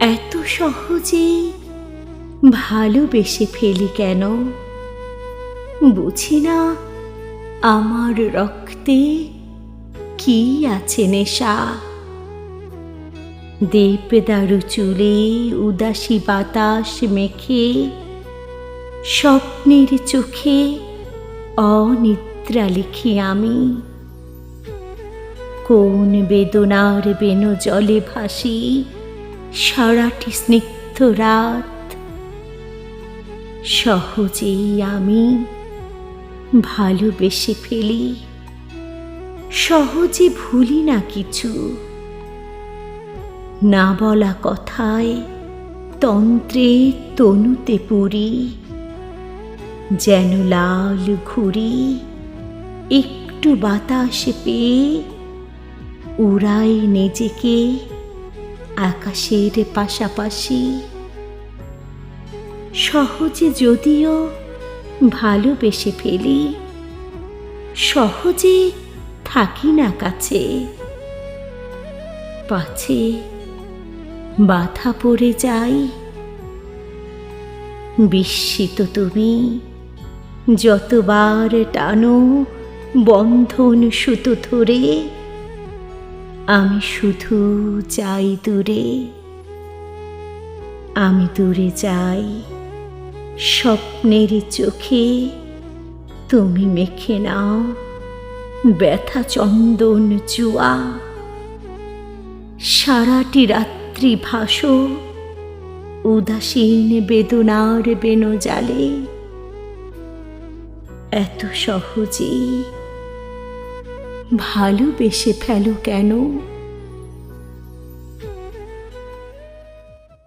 এত সহজেই ভালোবেসে ফেলি কেন? বুঝি না আমার রক্তে কি আছে নেশা? দেবদারু চুলে উদাসী বাতাস মেখে স্বপ্নের চোখে অনিদ্রা লিখি আমি। কোন বেদনার বেন জলে ভাসি সারাটি স্নিগ্ধ রাত। সহজেই আমি ভালোবেসে ফেলি। সহজে ভুলি না কিছু। না বলা কথায় তন্ত্রে তনুতে পুরি। যেন লাল ঘুরি, একটু বাতাস পেয়ে উড়াই নিজেকে। আকাশের পাশাপাশি। সহজে যদিও ভালোবেসে ফেলি, সহজে থাকি না কাছে। পাছে বাধা পড়ে যাই, বিস্মিত তুমি যতবার টানো বন্ধন সুতো ধরে। আমি শুধু যাই দূরে, আমি দূরে যাই স্বপ্নের চোখে। তুমি মেখে নাও ব্যথা চন্দন জুয়া। সারাটি রাত্রি ভাসো উদাসীন বেদনার বেনো জালে এত সহজেই ভালোবেসে ফেলো কেন?